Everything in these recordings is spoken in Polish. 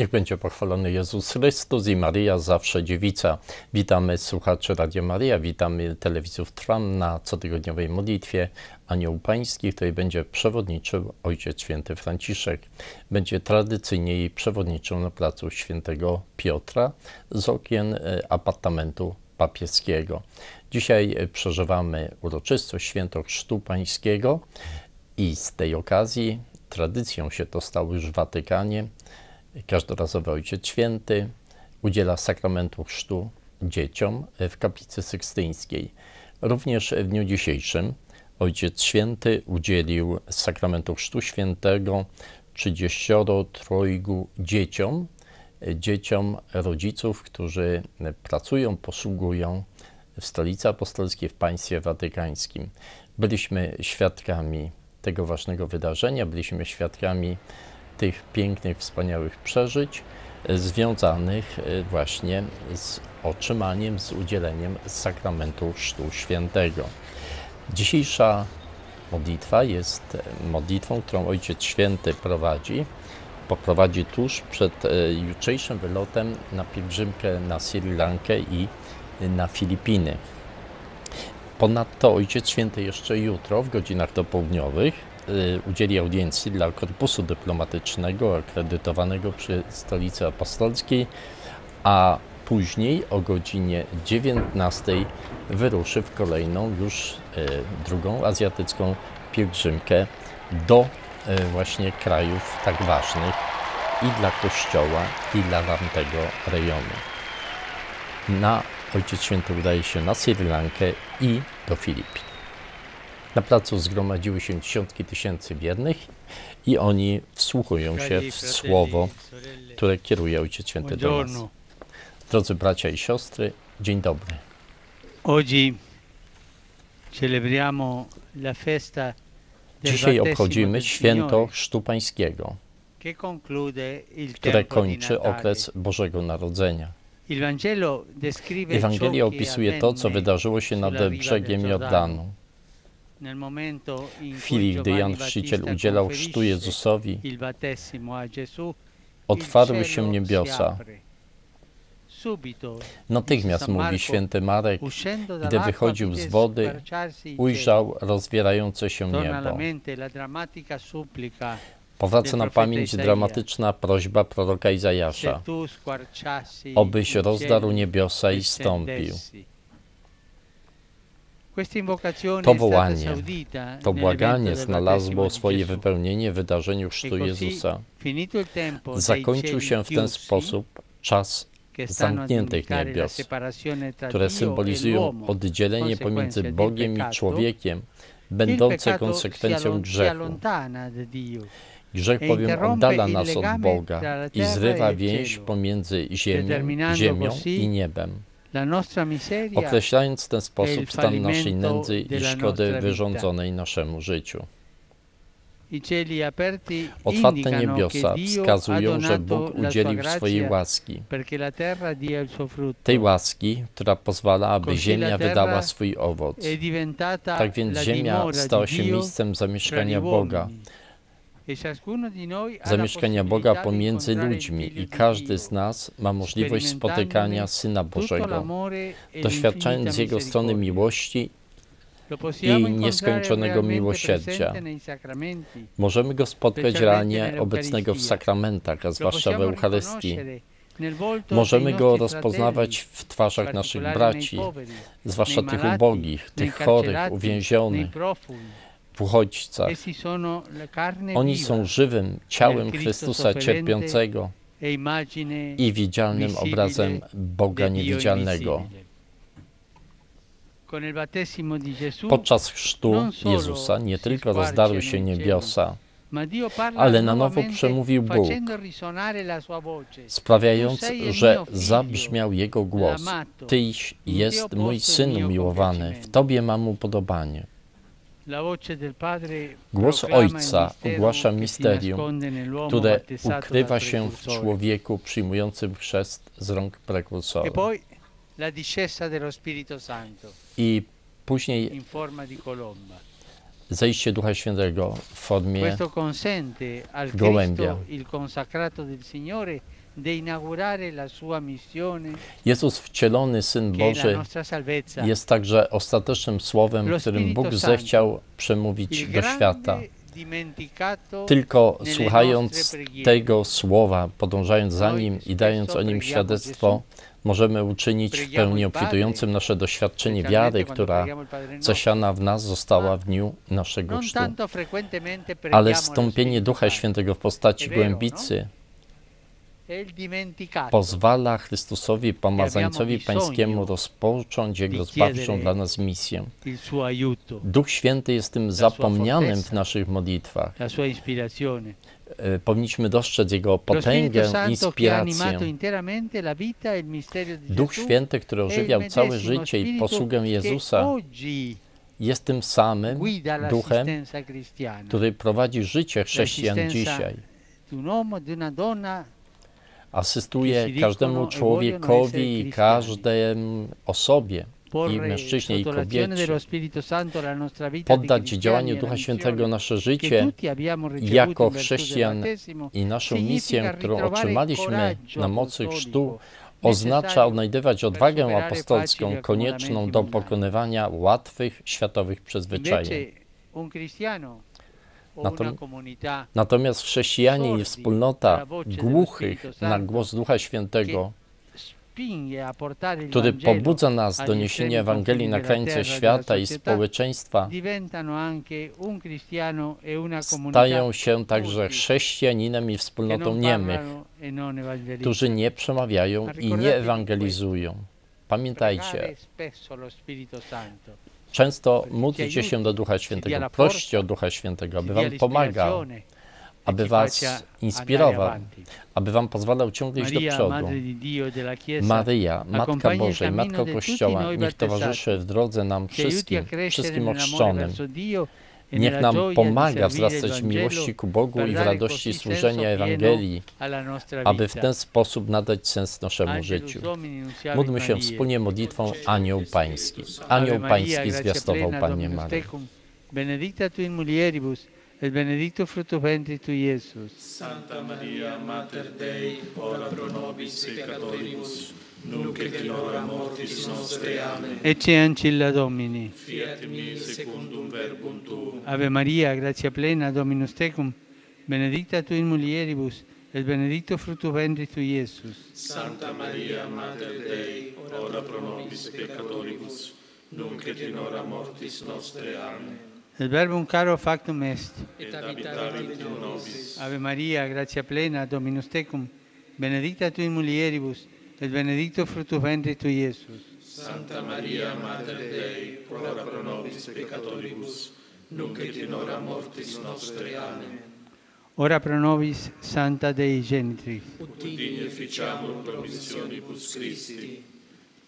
Niech będzie pochwalony Jezus Chrystus i Maryja, zawsze dziewica. Witamy słuchaczy Radio Maryja, witamy telewizów Tram na cotygodniowej modlitwie Anioł Pański, której będzie przewodniczył Ojciec Święty Franciszek. Będzie tradycyjnie jej przewodniczył na placu Świętego Piotra z okien e, apartamentu papieskiego. Dzisiaj e, przeżywamy uroczystość Święto Chrztu Pańskiego i z tej okazji tradycją się to stało już w Watykanie każdorazowy Ojciec Święty udziela sakramentu chrztu dzieciom w kaplicy sykstyńskiej. Również w dniu dzisiejszym Ojciec Święty udzielił sakramentu chrztu świętego 33 dzieciom, dzieciom rodziców, którzy pracują, posługują w stolicy apostolskiej, w państwie watykańskim. Byliśmy świadkami tego ważnego wydarzenia, byliśmy świadkami tych pięknych, wspaniałych przeżyć e, związanych e, właśnie z otrzymaniem, z udzieleniem sakramentu Chrztu Świętego. Dzisiejsza modlitwa jest e, modlitwą, którą Ojciec Święty prowadzi. Poprowadzi tuż przed jutrzejszym wylotem na pielgrzymkę na Sri Lankę i na Filipiny. Ponadto Ojciec Święty jeszcze jutro w godzinach dopołudniowych udzieli audiencji dla korpusu dyplomatycznego akredytowanego przy Stolicy Apostolskiej, a później o godzinie 19 wyruszy w kolejną, już y, drugą azjatycką pielgrzymkę do y, właśnie krajów tak ważnych i dla Kościoła, i dla tamtego rejonu. Na Ojciec Święty udaje się na Sri Lankę i do Filipin. Na placu zgromadziły się dziesiątki tysięcy wiernych i oni wsłuchują się w słowo, które kieruje Ojciec Święty do nas. Drodzy bracia i siostry, dzień dobry. Dzisiaj obchodzimy święto Chrztu Pańskiego, które kończy okres Bożego Narodzenia. Ewangelia opisuje to, co wydarzyło się nad brzegiem Jordanu w chwili, gdy Jan Chrzciciel udzielał chrztu Jezusowi, otwarły się niebiosa. Natychmiast, mówi święty Marek, gdy wychodził z wody, ujrzał rozwierające się niebo. Powraca na pamięć dramatyczna prośba proroka Izajasza, obyś rozdarł niebiosa i stąpił. To wołanie, to błaganie znalazło swoje wypełnienie w wydarzeniu chrztu Jezusa. Zakończył się w ten sposób czas zamkniętych niebios, które symbolizują oddzielenie pomiędzy Bogiem i człowiekiem, będące konsekwencją grzechu. Grzech bowiem oddala nas od Boga i zrywa więź pomiędzy ziemią, ziemią i niebem określając w ten sposób stan naszej nędzy i szkody wyrządzonej naszemu życiu. Otwarte niebiosa wskazują, że Bóg udzielił swojej łaski, tej łaski, która pozwala, aby ziemia wydała swój owoc. Tak więc ziemia stała się miejscem zamieszkania Boga, zamieszkania Boga pomiędzy ludźmi i każdy z nas ma możliwość spotykania Syna Bożego, doświadczając z Jego strony miłości i nieskończonego miłosierdzia. Możemy Go spotkać realnie obecnego w sakramentach, a zwłaszcza w Eucharystii. Możemy Go rozpoznawać w twarzach naszych braci, zwłaszcza tych ubogich, tych chorych, uwięzionych, w uchodźcach. Oni są żywym ciałem Chrystusa cierpiącego e i widzialnym obrazem Boga niewidzialnego. Podczas chrztu Jezusa nie tylko rozdarły się niebiosa, ale na nowo przemówił Bóg, sprawiając, że zabrzmiał Jego głos. Tyś jest mój Syn miłowany, w Tobie mam upodobanie. Głos Ojca ogłasza misterium, które ukrywa się w człowieku przyjmującym chrzest z rąk prekursora. I później zejście Ducha Świętego w formie gołębia. Jezus wcielony, Syn Boży, jest także ostatecznym słowem, którym Bóg zechciał przemówić do świata. Tylko słuchając tego słowa, podążając za nim i dając o nim świadectwo, możemy uczynić w pełni obfitującym nasze doświadczenie wiary, która zasiana w nas została w dniu naszego chrztu. Ale wstąpienie Ducha Świętego w postaci głębicy pozwala Chrystusowi, pomazańcowi pańskiemu rozpocząć Jego zbawczą dla nas misję. Duch Święty jest tym zapomnianym w naszych modlitwach. E, powinniśmy dostrzec Jego potęgę, inspirację. E Duch Święty, który ożywiał całe życie i posługę Jezusa, jest tym samym Duchem, który prowadzi życie chrześcijan dzisiaj asystuje każdemu człowiekowi i każdej osobie, i mężczyźnie, i kobiecie, poddać działaniu Ducha Świętego nasze życie jako chrześcijan i naszą misję, którą otrzymaliśmy na mocy chrztu, oznacza odnajdywać odwagę apostolską konieczną do pokonywania łatwych światowych przyzwyczajeń. Natomiast chrześcijanie i wspólnota głuchych na głos Ducha Świętego, który pobudza nas do niesienia Ewangelii na krańce świata i społeczeństwa, e stają się także chrześcijaninem i wspólnotą niemych, e którzy nie przemawiają i nie ewangelizują. Pamiętajcie, Często módlcie się do Ducha Świętego, proście o Ducha Świętego, aby Wam pomagał, aby Was inspirował, aby Wam pozwalał ciągle iść do przodu. Maryja, Matka Bożej, Matka Kościoła, niech towarzyszy w drodze nam wszystkim, wszystkim ochrzczonym. Niech nam pomaga wzrastać w miłości ku Bogu i w radości służenia Ewangelii, aby w ten sposób nadać sens naszemu życiu. Módlmy się wspólnie modlitwą Anioł Pański. Anioł Pański zwiastował Panie Marii. Benedicta tu in mulieribus, et benedictus fructus ventris tu, Iesus. Santa Maria, Mater Dei, ora pro nobis peccatoribus, nunc et in hora mortis nostre. Amen. Ecce ancilla Domini. Fiat mi secundum verbum tuum. Ave Maria, gratia plena, Dominus tecum, benedicta tu in mulieribus, et benedictus fructus ventris tu, Iesus. Santa Maria, Mater Dei, ora pro nobis peccatoribus, nunc et in hora mortis nostre. Amen. Il verbum caro factum est. Et habitavit in nobis. Ave Maria, gratia plena, Dominus tecum, benedicta tu in mulieribus, et benedictus fructus ventris tu, Iesus. Santa Maria, Mater Dei, ora pro nobis peccatoribus, nunc et in hora mortis nostre. Amen. Ora pro nobis, Santa Dei Genitris. Ut digni efficiamur promissionibus Christi.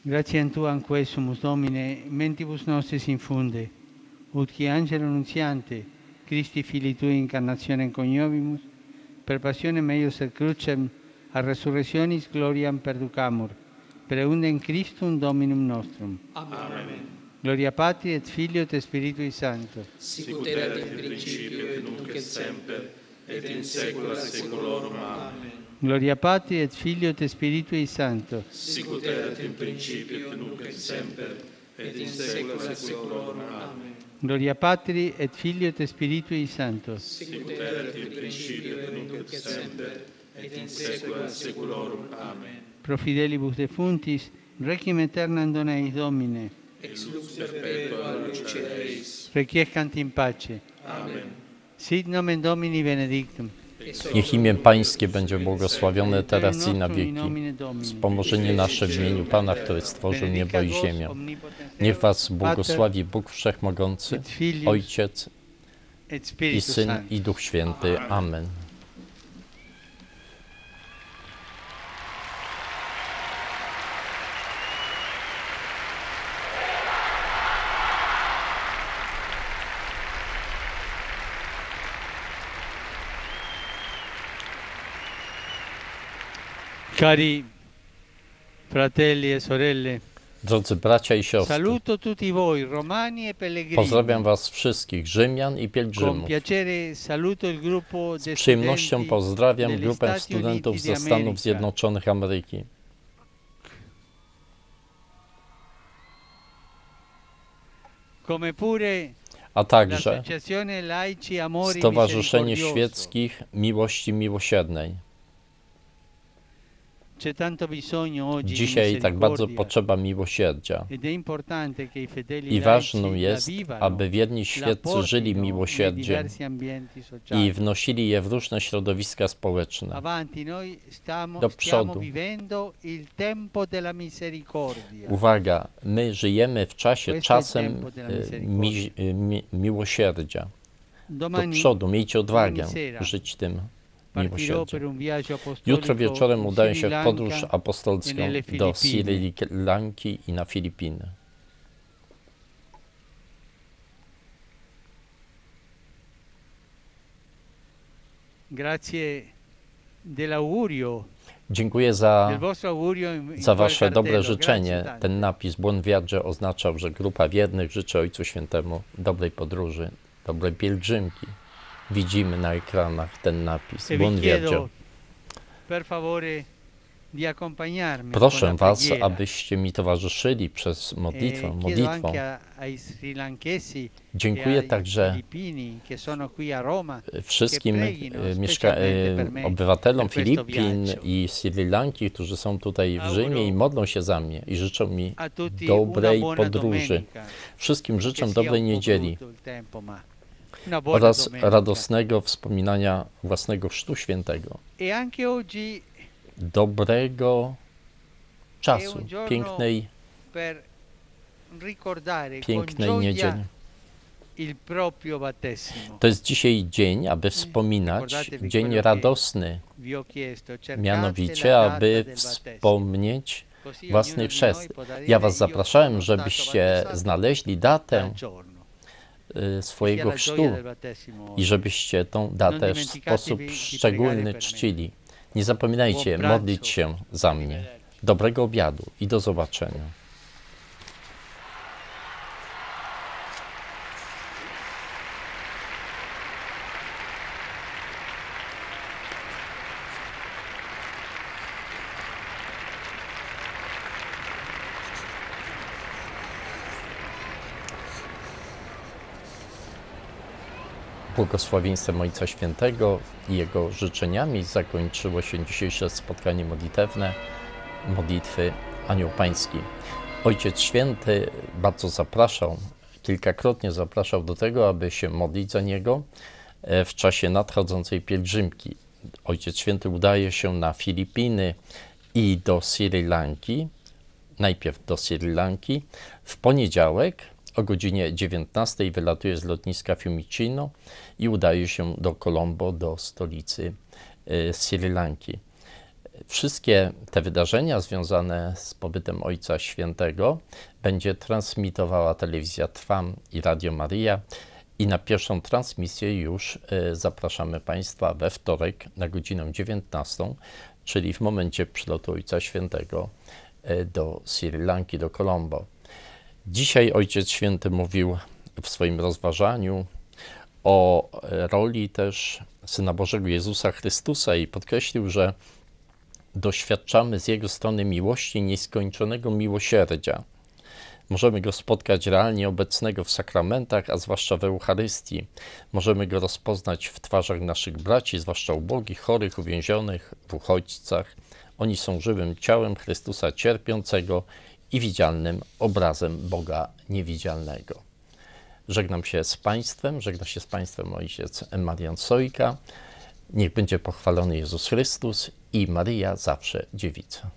Grazie Tuam quesumus, Domine, mentibus nostris infunde, ut qui angelo nunziante, Christi Fili Tui incarnazione coniovimus, per passione meius et crucem, a resurrectionis gloriam perducamur, per eundem Christum Dominum nostrum. Amen. Gloria Patri et Filio et Spiritui Sancto. Sicut erat in principio et nunc et semper et in saecula saeculorum. Amen. Gloria Patri et Filio et Spiritui Sancto. Sicut erat in principio et nunc et semper et in saecula saeculorum. Amen. Gloria Patri et Filio et Spiritui Sancto. Sicut erat in principio et nunc et semper et in saecula saeculorum. Amen. Pro fidelibus defuntis, requiem aeternam dona eis Domine. Ex lux perpetua luce eis. Requiescant in pace. Amen. Sit nomen Domini benedictum. Niech imię Pańskie będzie błogosławione teraz i na wieki. Wspomożenie nasze w imieniu Pana, który stworzył niebo i ziemię. Niech Was błogosławi Bóg Wszechmogący, Ojciec i Syn i Duch Święty. Amen. Cari fratelli e sorelle, Drodzy bracia i siostry, saluto tutti voi, romani e pellegrini. pozdrawiam Was wszystkich, Rzymian i pielgrzymów. Z przyjemnością pozdrawiam grupę studentów ze Stanów. Zjednoczonych Ameryki, a także Stowarzyszenie. Świeckich Miłości Miłosiernej. Dzisiaj tak bardzo potrzeba miłosierdzia. i ważną jest, aby wierni świeccy żyli miłosierdziem i wnosili je w różne środowiska społeczne. Do przodu. Uwaga, my żyjemy w czasie czasem e, mi, e, mi, miłosierdzia. Do przodu, miejcie odwagę żyć tym apostolico Jutro wieczorem udaję się w podróż apostolską e nelle do. Sri Lanki i na Filipiny. Grazie dell'augurio, Dziękuję za, za Wasze dobre życzenie. Ten napis Błąd Wiadrze oznaczał, że grupa wiernych życzy Ojcu Świętemu dobrej podróży, dobrej pielgrzymki. Widzimy na ekranach ten napis vi Błąd Wiadrze. chiedo, per favore, di accompagnarmi con Proszę Was, abyście mi towarzyszyli przez E modlitwę. modlitwą. Dziękuję e ai także wszystkim e, mieszka- obywatelom Filipin i Sri Lanki, którzy są tutaj w Rzymie i modlą się za mnie i życzą mi dobrej podróży. Wszystkim życzę dobrej niedzieli buona oraz radosnego wspominania własnego Chrztu Świętego. Dobrego czasu, pięknej, pięknej niedzieli. To jest dzisiaj dzień, aby wspominać, Ricordatevi dzień radosny, mianowicie, aby wspomnieć własny chrzest. Ja Was "Io zapraszałem, żebyście znaleźli datę swojego la chrztu i żebyście tą datę w sposób szczególny czcili. Nie zapominajcie modlić się za mnie. Dobrego obiadu i do zobaczenia. Błogosławieństwem Ojca Świętego i Jego życzeniami zakończyło się dzisiejsze spotkanie modlitewne modlitwy Anioł Pański. Ojciec Święty bardzo zapraszał, kilkakrotnie zapraszał do tego, aby się modlić za Niego e, w czasie nadchodzącej pielgrzymki. Ojciec Święty udaje się na Filipiny i do Sri Lanki, najpierw do Sri Lanki. W poniedziałek o godzinie 19 wylatuje z lotniska Fiumicino i udaje się do Colombo, do stolicy y, Sri Lanki. Wszystkie te wydarzenia związane z pobytem Ojca Świętego będzie transmitowała telewizja Trwam i Radio Maria. I na pierwszą transmisję już y, zapraszamy Państwa we wtorek na godzinę 19, czyli w momencie przylotu Ojca Świętego y, do Sri Lanki, do Colombo. Dzisiaj Ojciec Święty mówił w swoim rozważaniu o roli też Syna Bożego Jezusa Chrystusa i podkreślił, że doświadczamy z Jego strony miłości, nieskończonego miłosierdzia. Możemy Go spotkać realnie obecnego w sakramentach, a zwłaszcza w Eucharystii. Możemy Go rozpoznać w twarzach naszych braci, zwłaszcza ubogich, chorych, uwięzionych, w uchodźcach. Oni są żywym ciałem Chrystusa cierpiącego i widzialnym obrazem Boga niewidzialnego. Żegnam się z Państwem, żegna się z Państwem ojciec Marian Sojka. Niech będzie pochwalony Jezus Chrystus i Maryja zawsze dziewica.